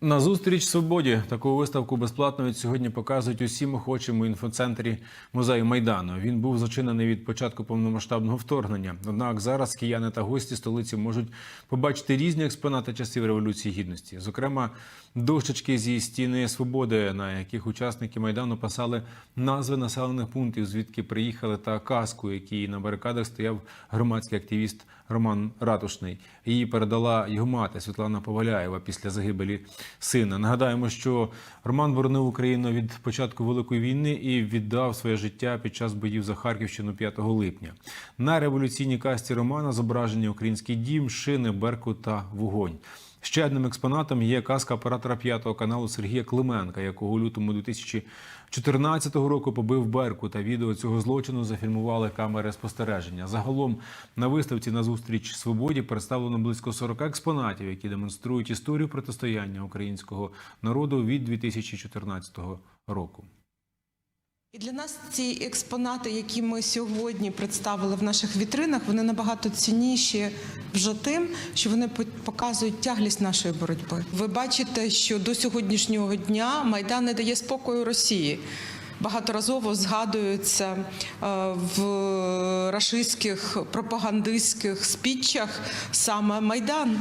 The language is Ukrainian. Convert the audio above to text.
На зустріч свободі таку виставку безплатно від сьогодні показують усім охочим у інфоцентрі музею Майдану. Він був зачинений від початку повномасштабного вторгнення. Однак зараз кияни та гості столиці можуть побачити різні експонати часів революції гідності. Зокрема, дощечки зі стіни свободи, на яких учасники майдану писали назви населених пунктів, звідки приїхали, та казку, якій на барикадах стояв громадський активіст Роман Ратушний. Її передала його мати Світлана Поваляєва після загибелі сина. Нагадаємо, що Роман боронив Україну від початку Великої війни і віддав своє життя під час боїв за Харківщину 5 липня. На революційній касті Романа зображені український дім, шини, беркут та вогонь. Ще одним експонатом є казка оператора п'ятого каналу Сергія Клименка, якого у лютому 2014 року побив Берку. Та відео цього злочину зафільмували камери спостереження. Загалом на виставці на зустріч свободі представлено близько 40 експонатів, які демонструють історію протистояння українського народу від 2014 року. І для нас ці експонати, які ми сьогодні представили в наших вітринах, вони набагато цінніші вже тим, що вони по- показують тяглість нашої боротьби. Ви бачите, що до сьогоднішнього дня Майдан не дає спокою Росії. Багаторазово згадується е, в рашистських пропагандистських спічах саме Майдан.